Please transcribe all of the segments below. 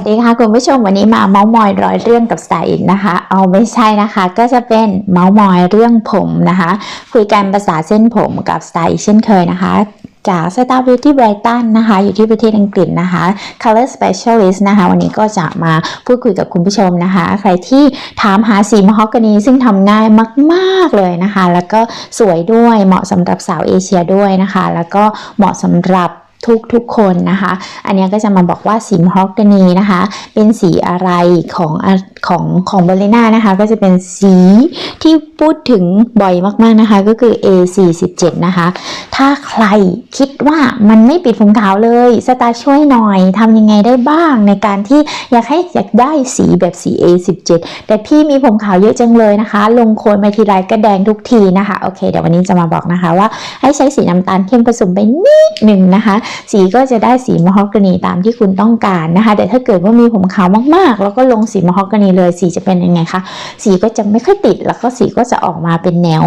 สดีค่ะคุณผู้ชมวันนี้มาเมาส์มอยร้อยเรื่องกับสไตล์อีกนะคะ เอาไม่ใช่นะคะ ก็จะเป็นเมาส์มอยเรื่องผมนะคะ คุยกันภาษาเส้นผมกับสไตล์อีกเช่นเคยนะคะจากสตาร์บิวตี้ไบรตันนะคะ อยู่ที่ประเทศอังกฤษนะคะ Color Specialist นะคะ วันนี้ก็จะมาพูดคุยกับคุณผู้ชมนะคะ ใครที่ถามหาสีมฮอกกานีซึ่งทำง่ายมาก ๆ เลยนะคะ แล้วก็สวยด้วยเหมาะสำหรับสาวเอเชียด้วยนะคะ แล้วก็เหมาะสำหรับ ทุกทุกๆคนนะคะ อันนี้ก็จะมาบอกว่าสีมฮอกกานีนะคะ เป็นสีอะไรของ อะของของเบลน่านะคะ ก็จะเป็นสีที่พูดถึงบ่อยมากๆนะคะ ก็คือ A47 นะคะ ถ้าใครคิดว่ามันไม่ปิดผมขาวเลยสตาช่วยหน่อยทำยังไงได้บ้างในการที่อยากให้อยากได้สีแบบสี A17 แต่พี่มีผมขาวเยอะจังเลยนะคะ ลงโคนมาทีไรก็แดงทุกทีนะคะ โอเค เดี๋ยววันนี้จะมาบอกนะคะว่าให้ใช้สีน้ำตาลเข้มผสมไปนิดหนึ่งนะคะ สีก็จะได้สีมะฮอกกานีตามที่คุณต้องการนะคะ แต่ถ้าเกิดว่ามีผมขาวมากๆ แล้วก็ลงสีมะฮอกกานีเลยสีจะเป็นยังไงคะสีก็จะไม่ค่อยติดแล้วก็สีก็จะออกมาเป็นแนว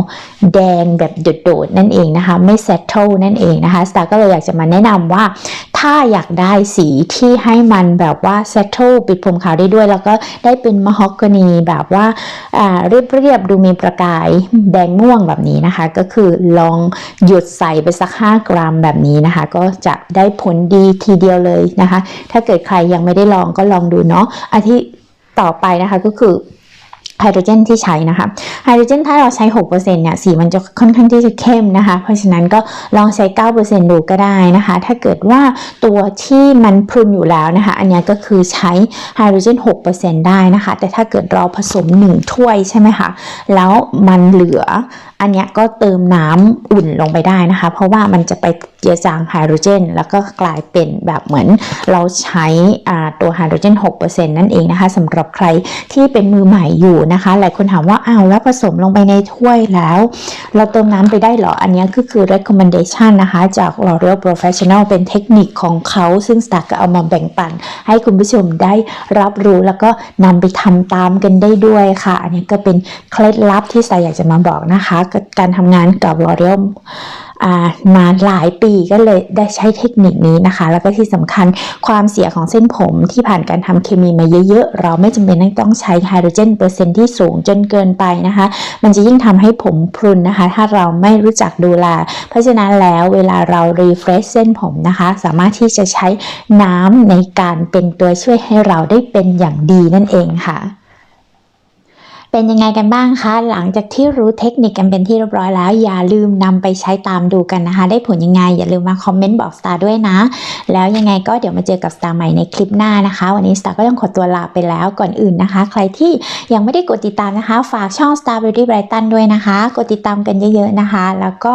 แดงแบบโดดๆนั่นเองนะคะไม่ settle นั่นเองนะคะสตาร์ก็เลยอยากจะมาแนะนำว่าถ้าอยากได้สีที่ให้มันแบบว่า settle ปิดผมขาวได้ด้วย แล้วก็ได้เป็นมะฮอกกานีแบบว่าเรียบๆดูมีประกายแดงม่วงแบบนี้นะคะ ก็คือลองหยุดใส่ไปสัก 5 กรัมแบบนี้นะคะ ก็จะได้ผลดีทีเดียวเลยนะคะ ถ้าเกิดใครยังไม่ได้ลองก็ลองดูเนาะอันที่ ต่อไปนะคะก็คือ ไฮโดรเจนที่ใช้นะคะ ไฮโดรเจนถ้าเราใช้ 6%เนี่ยสีมันจะค่อนข้างที่จะเข้มนะคะ เพราะฉะนั้นก็ลองใช้ 9%ดูก็ได้นะคะ ถ้าเกิดว่าตัวที่มันพรุนอยู่แล้วนะคะ อันนี้ก็คือใช้ไฮโดรเจน 6%ได้นะคะ แต่ถ้าเกิดเราผสม 1 ถ้วยใช่ไหมคะ แล้วมันเหลือ อันนี้ก็เติมน้ำอุ่นลงไปได้นะคะ เพราะว่ามันจะไปเจือจางไฮโดรเจน แล้วก็กลายเป็นแบบเหมือนเราใช้ตัวไฮโดรเจน 6%นั่นเองนะคะสำหรับใครที่เป็นมือใหม่อยู่นะคะ หลายคนถามว่าอ้าวแล้วผสมลงไปในถ้วยแล้ว เราเติมน้ำไปได้เหรอ อันนี้ก็คือ recommendation นะคะ จาก L'Oreal Professional เป็นเทคนิคของเขาซึ่งสตาร์ก็เอามาแบ่งปัน ให้คุณผู้ชมได้รับรู้แล้วก็นำไปทำตามกันได้ด้วยค่ะ อันนี้ก็เป็นเคล็ดลับที่สตาร์อยากจะมาบอกนะคะ การทำงานกับ L'Oreal ามาหลายปีก็เลยได้ใช้เทคนิคนี้นะคะ แล้วก็ที่สำคัญความเสียของเส้นผมที่ผ่านการทำเคมีมาเยอะๆ เราไม่จำเป็นต้องใช้ไฮโดรเจนเปอร์เซ็นต์ที่สูงจนเกินไปนะคะ มันจะยิ่งทำให้ผมพรุนนะคะ ถ้าเราไม่รู้จักดูแลเพราะฉะนั้นแล้วเวลาเรารีเฟรชเส้นผมนะคะ สามารถที่จะใช้น้ำในการเป็นตัวช่วยให้เราได้เป็นอย่างดีนั่นเองค่ะ เป็นยังไงกันบ้างคะ หลังจากที่รู้เทคนิคกันเป็นที่เรียบร้อยแล้ว อย่าลืมนำไปใช้ตามดูกันนะคะ ได้ผลยังไง อย่าลืมมาคอมเมนต์บอกสตาร์ด้วยนะ แล้วยังไงก็เดี๋ยวมาเจอกับสตาร์ใหม่ในคลิปหน้านะคะ วันนี้สตาร์ก็ต้องขอตัวลาไปแล้วก่อนอื่นนะคะ ใครที่ยังไม่ได้กดติดตามนะคะ ฝากช่อง Star Beauty Brighton ด้วยนะคะ กดติดตามกันเยอะๆนะคะ แล้วก็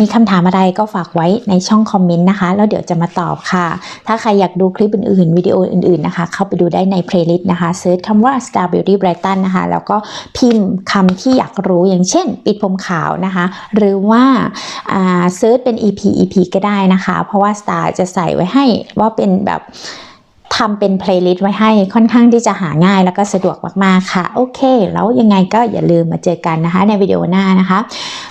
มีคำถามอะไรก็ฝากไว้ในช่องคอมเมนต์นะคะ แล้วเดี๋ยวจะมาตอบค่ะ ถ้าใครอยากดูคลิปอื่นๆวิดีโออื่นๆนะคะ เข้าไปดูได้ในเพลย์ลิสต์นะคะเซิร์ชคำว่า Star Beauty Brighton นะคะแล้วก็พิมพ์คำที่อยากรู้อย่างเช่น ปิดผมขาวนะคะ หรือว่าอ่าเซิร์ชเป็น EP EP ก็ได้นะคะ เพราะว่า Star จะใส่ไว้ให้ว่าเป็นแบบทำเป็นเพลย์ลิสต์ไว้ให้ค่อนข้างที่จะหาง่ายแล้วก็สะดวกมากๆค่ะ โอเค แล้วยังไงก็อย่าลืมมาเจอกันนะคะ ในวิดีโอหน้านะคะ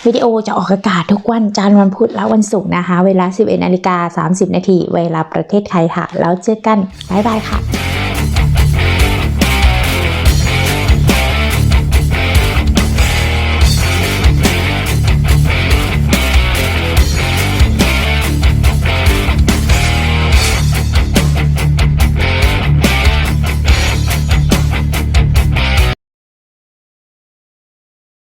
วิดีโอจะออกอากาศทุกวันจันทร์วันพุธและวันศุกร์นะคะ เวลา 11นาฬิกา30 นาทีเวลาประเทศไทยค่ะ แล้วเจอกัน บ๊ายบายค่ะ